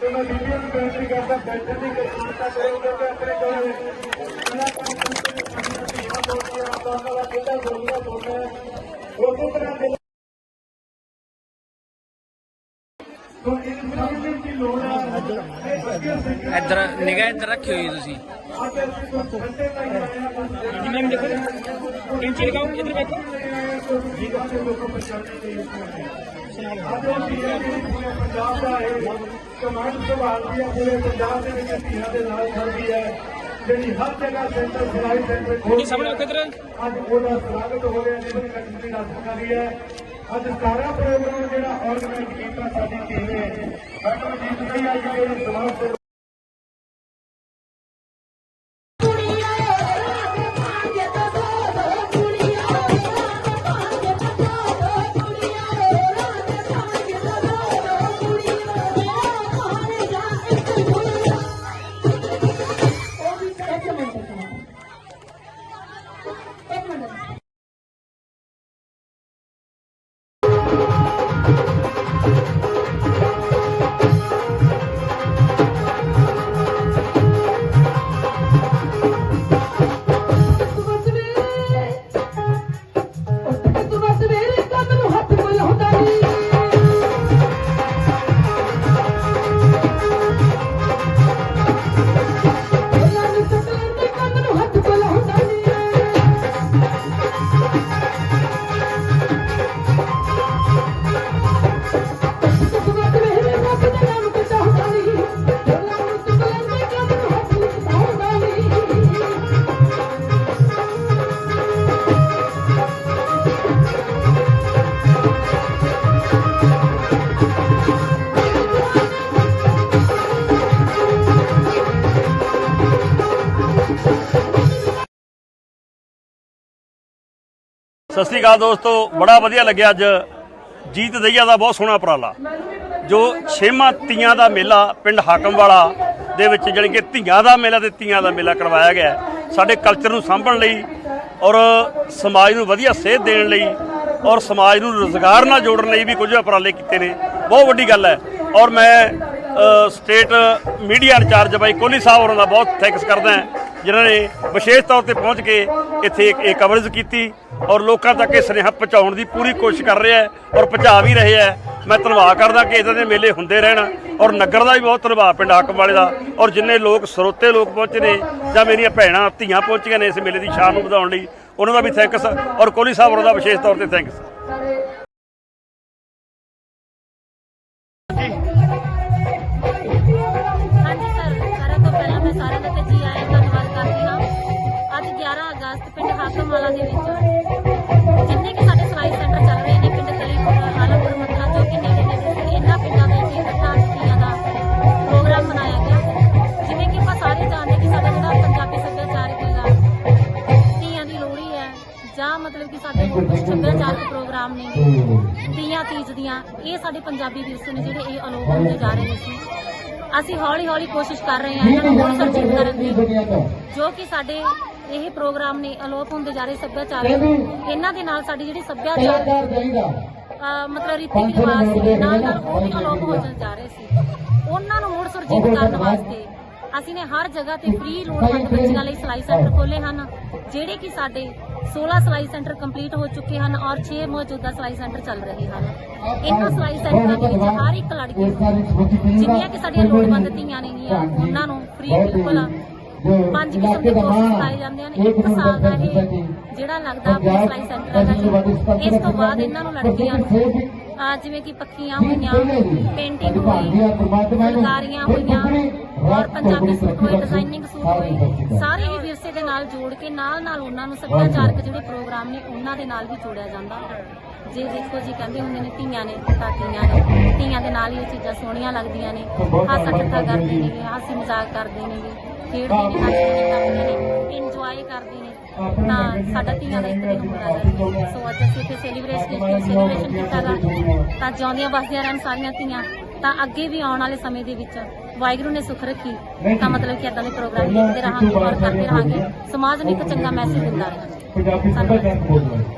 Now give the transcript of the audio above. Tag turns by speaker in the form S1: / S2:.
S1: ਤੇ ਮੈਂ ਬੀਬੀਆਂ ਨੂੰ ਬੇਨਤੀ ਕਰਦਾ ਬੈਠਣ ਦੀ ਕਿਰਪਾਲਤਾ ਕਰੋ ਕਿ ਆਪਣੇ
S2: ਕੋਲ ਇਹਨਾਂ ਕੰਮ ਦਾ ਕਿਹੜਾ ਜ਼ਰੂਰੀ
S1: ਹੋਣਾ ਹੈ। ਉਸੇ ਤਰ੍ਹਾਂ ਦੇ ਇੱਧਰ
S2: ਨਿਗਾਹ ਇੱਧਰ ਰੱਖਿਓ ਜੀ ਤੁਸੀਂ। ਜੀ ਮੈਮ ਦੇਖੋ ਕਿੰਚੀ ਲਗਾਓ ਇੱਧਰ ਬੈਠੋ।
S1: ਜੀ ਅੱਛੇ ਲੋਕਾਂ ਪਛਾਣਨੇ ਦੇ। ਯੂਜ਼ ਕਰਦੇ ਪੰਜਾਬ ਦਾ ਹੈ ਕਮਾਂਡ ਸੰਭਾਲਦੀ ਹੈ ਪੂਰੇ ਪੰਜਾਬ ਦੇ ਵਿੱਚ ਧੀਆਂ ਦੇ ਨਾਲ ਖੜਦੀ ਹੈ ਜਿਹੜੀ ਹਰ ਜਗ੍ਹਾ ਸੈਂਟਰ ਸਿਲਾਈ ਸੈਂਟਰ
S2: ਸਾਹਮਣੇ ਕਿਧਰ
S1: ਅੱਜ ਉਹਦਾ ਸਵਾਗਤ ਹੋ ਰਿਹਾ ਜਿਹਦੀ ਕਮੇਟੀ ਨਾਲ ਸਰਕਾਰੀ ਹੈ। ਅੱਜ ਸਾਰਾ ਪ੍ਰੋਗਰਾਮ ਜਿਹੜਾ ਆਰਗੇਨਾਈਜ਼ ਕੀਤਾ ਸਾਡੀ ਟੀਮ ਨੇ ਮੈਡਮ ਜੀ ਅੱਜ ਜਿਹੜੇ ਸਮਾਜ
S3: ਇੱਕ
S4: ਸਤਿ ਸ੍ਰੀ ਅਕਾਲ ਦੋਸਤੋ, ਬੜਾ ਵਧੀਆ ਲੱਗਿਆ ਅੱਜ। ਜੀਤ ਦਈਆ ਦਾ ਬਹੁਤ ਸੋਹਣਾ ਉਪਰਾਲਾ। ਜੋ ਛੇਵਾਂ ਤੀਆਂ ਦਾ ਮੇਲਾ ਪਿੰਡ ਹਾਕਮ ਵਾਲਾ ਦੇ ਵਿੱਚ ਜਾਣੀ ਕਿ ਧੀਆਂ ਦਾ ਮੇਲਾ ਤੇ ਤੀਆਂ ਦਾ ਮੇਲਾ ਕਰਵਾਇਆ ਗਿਆ ਸਾਡੇ ਕਲਚਰ ਨੂੰ ਸਾਂਭਣ ਲਈ ਔਰ ਸਮਾਜ ਨੂੰ ਵਧੀਆ ਸੇਧ ਦੇਣ ਲਈ ਔਰ ਸਮਾਜ ਨੂੰ ਰੋਜ਼ਗਾਰ ਨਾਲ ਜੋੜਨ ਲਈ ਵੀ ਕੁਝ ਉਪਰਾਲੇ ਕੀਤੇ ਨੇ। ਬਹੁਤ ਵੱਡੀ ਗੱਲ ਹੈ। ਔਰ ਮੈਂ ਸਟੇਟ ਮੀਡੀਆ ਇੰਚਾਰਜ ਬਾਈ ਕੋਹਲੀ ਸਾਹਿਬ ਹੋਰਾਂ ਦਾ ਬਹੁਤ ਥੈਂਕਸ ਕਰਦਾ ਜਿਨ੍ਹਾਂ ਨੇ ਵਿਸ਼ੇਸ਼ ਤੌਰ ਤੇ ਪਹੁੰਚ ਕੇ ਇੱਥੇ ਇੱਕ, ਇਹ ਕਵਰੇਜ ਕੀਤੀ ਔਰ ਲੋਕਾਂ ਤੱਕ ਇਹ ਸੁਨੇਹਾ ਪਹੁੰਚਾਉਣ ਦੀ ਪੂਰੀ ਕੋਸ਼ਿਸ਼ ਕਰ ਰਿਹਾ ਹੈ ਔਰ ਪਹੁੰਚਾ ਵੀ ਰਹੇ ਹੈ। ਮੈਂ ਧੰਨਵਾਦ ਕਰਦਾ ਕਿ ਇਦਾਂ ਦੇ ਮੇਲੇ ਹੁੰਦੇ ਰਹਿਣ ਔਰ ਨਗਰ ਦਾ ਵੀ ਬਹੁਤ ਧੰਨਵਾਦ, ਪਿੰਡ ਹਾਕਮ ਵਾਲੇ ਦਾ ਔਰ ਜਿੰਨੇ ਲੋਕ, ਸਰੋਤੇ ਲੋਕ ਪਹੁੰਚੇ ਨੇ ਜਾਂ ਮੇਰੀਆਂ ਭੈਣਾਂ, ਧੀਆਂ ਪਹੁੰਚੀਆਂ ਨੇ ਇਸ ਮੇਲੇ ਦੀ ਸ਼ਾਨ ਨੂੰ ਵਧਾਉਣ ਲਈ ਉਹਨਾਂ ਦਾ ਵੀ ਥੈਂਕਸ ਔਰ ਕੋਹਲੀ ਸਾਹਿਬ ਹੋਰਾਂ ਦਾ ਵਿਸ਼ੇਸ਼ ਤੌਰ ਤੇ ਥੈਂਕਸ
S5: ਹਾਂਜੀ ਸਰ ਸਾਰਿਆਂ ਤੋਂ ਪਹਿਲਾਂ ਮੈਂ ਸਾਰਿਆਂ ਦਾ ਤੇ ਧੰਨਵਾਦ ਕਰਦੀ ਹਾਂ। ਅੱਜ 11 ਅਗਸਤ, ਪਿੰਡ ਹਾਕਮਵਾਲਾ ਦੇ ਵਿੱਚ ਜਾਂ ਮਤਲਬ ਕਿ ਸਾਡੇ ਸੱਭਿਆਚਾਰਕ ਪ੍ਰੋਗਰਾਮ ਨੇ ਤੀਆਂ ਤੀਜ ਦੀਆਂ ਇਹ ਸਾਡੇ ਪੰਜਾਬੀ ਵਿਰਸੇ ਨੇ ਜਿਹੜੇ ਇਹ ਅਲੋਪ ਹੁੰਦੇ ਜਾ ਰਹੇ ਨੇ ਸੀ ਅਸੀਂ ਹੌਲੀ ਹੌਲੀ ਕੋਸ਼ਿਸ਼ ਕਰ ਰਹੇ ਹਾਂ ਇਹਨਾਂ ਨੂੰ ਹੋਰ ਸਰਜੀਤ ਕਰਨ ਦੀ ਜੋ ਕਿ ਸਾਡੇ ਇਹ ਪ੍ਰੋਗਰਾਮ ਨੇ ਅਲੋਪ ਹੁੰਦੇ ਜਾ ਰਹੇ ਸੱਭਿਆਚਾਰ ਇਹਨਾਂ ਦੇ ਨਾਲ ਸਾਡੀ ਜਿਹੜੀ ਸੱਭਿਆਚਾਰ ਮਤਲਬ ਰੀਤੀ ਰਿਵਾਜ ਸੀ ਨਾਲ ਨਾਲ ਉਹ ਵੀ ਅਲੋਪ ਹੋ ਜਾ ਰਹੇ ਸੀ। ਉਹਨਾਂ ਨੂੰ ਮੁੜ ਸੁਰਜੀਤ ਕਰਨ ਵਾਸਤੇ ਅਸੀਂ ਨੇ ਹਰ ਜਗ੍ਹਾ ਤੇ ਫ੍ਰੀ ਲੋੜਵੰਦ ਬੱਚਿਆਂ ਲਈ ਸਿਲਾਈ ਸੈਂਟਰ ਖੋਲੇ ਹਨ ਜਿਹੜੇ ਕਿ ਸਾਡੇ 16 ਸਿਲਾਈ ਸੈਂਟਰ ਕੰਪਲੀਟ ਹੋ ਚੁੱਕੇ ਹਨ ਔਰ 6 ਮੌਜੂਦਾ ਸਿਲਾਈ ਸੈਂਟਰ ਚੱਲ ਰਹੇ ਹਨ। ਇਹਨਾਂ ਸਿਲਾਈ ਸੈਂਟਰਾਂ ਦੇ ਵਿੱਚ ਹਰ ਇੱਕ ਲੜਕੀ ਨੂੰ ਜਿੰਨੀਆਂ ਕਿ ਸਾਡੀਆਂ ਲੋੜਵੰਦ ਧੀਆਂ ਨੇਗੀਆਂ ਉਹਨਾਂ ਨੂੰ ਫ੍ਰੀ ਬਿਲਕੁਲ ਪੰਜ ਕਿਸਮ ਦੇ ਕੋਰਸ ਸਿਖਾਏ ਜਾਂਦੇ ਹਨ। ਇੱਕ ਸਾਲ ਦਾ ਇਹ ਜਿਹੜਾ ਲੱਗਦਾ ਆਪਣਾ ਸਿਲਾਈ ਸੈਂਟਰ ਹੈਗਾ ਜੀ। ਇਸ ਤੋਂ ਬਾਅਦ ਇਹਨਾਂ ਨੂੰ ਲੜਕੀਆਂ ਨੂੰ ਅਹ ਜਿਵੇਂ ਕਿ ਪੱਕੀਆਂ ਹੋਈਆਂ ਪੇਂਟਿੰਗ ਹੋਈ ਫੁਲਕਾਰੀਆਂ ਹੋਈਆਂ ਔਰ ਪੰਜਾਬੀ ਸੂਟ ਹੋਏ ਡਿਜ਼ਾਈਨਿੰਗ ਸੂਟ ਹੋਏ। ਸਾਰੇ ਹੀ ਵਿਰਸੇ ਦੇ ਨਾਲ ਜੋੜ ਕੇ ਨਾਲ ਨਾਲ ਉਹਨਾਂ ਨੂੰ ਸੱਭਿਆਚਾਰਕ ਜਿਹੜੇ ਪ੍ਰੋਗਰਾਮ ਨੇ ਉਹਨਾਂ ਦੇ ਨਾਲ ਵੀ ਜੋੜਿਆ ਜਾਂਦਾ। ਜੇ ਦੇਖੋ ਜੀ ਕਹਿੰਦੇ ਹੁੰਦੇ ਨੇ ਧੀਆਂ ਨੇ ਤਾਂ ਧੀਆਂ ਨੇ। ਧੀਆਂ ਦੇ ਨਾਲ ਹੀ ਇਹ ਚੀਜ਼ਾਂ ਸੋਹਣੀਆਂ ਲੱਗਦੀਆਂ ਨੇ। ਹਾਸਾ ਠੱਠਾ ਕਰਦੇ ਨੇ ਹਾਸੀ ਮਜ਼ਾਕ ਕਰਦੇ ਨੇ ਖੇਡਦੇ ਨੇ ਨੇ ਟੱਪਦੇ ਨੇ ਇੰਜੋਏ ਕਰਦੇ ਨੇ। ਤਾਂ ਸਾਡਾ ਧੀਆਂ ਦਾ ਇੱਕ ਦਿਨ ਹੁੰਦਾ ਹੈ। ਸੋ ਅੱਜ ਅਸੀਂ ਇੱਥੇ ਸੈਲੀਬ੍ਰੇਸ਼ਨ ਸੈਲੀਬ੍ਰੇਸ਼ਨ ਕੀਤਾ ਗਾ? ਤਾਂ ਜਿਉਂਦੀਆਂ ਵਸਦੀਆਂ ਰਹਿਣ ਸਾਰੀਆਂ ਧੀਆਂ ਤਾਂ ਅੱਗੇ ਵੀ ਆਉਣ ਵਾਲੇ ਸਮੇਂ ਦੇ ਵਿੱਚ ਵਾਹਿਗੁਰੂ ਨੇ ਸੁਖ ਰੱਖੀ। ਤਾਂ ਮਤਲਬ ਕਿ ਇਦਾਂ ਦੇ ਪ੍ਰੋਗਰਾਮ ਦੇਖਦੇ ਰਹਾਂਗੇ ਔਰ ਕਰਦੇ ਰਹਾਂਗੇ। ਸਮਾਜ ਨੂੰ ਇੱਕ ਚੰਗਾ ਮੈਸੇਜ ਦਿੰਦਾ ਰਹਾਂਗੇ।
S1: ਪੰਜਾਬੀ ਸੱਭਿਆਚਾਰ ਬੋਲਦਾ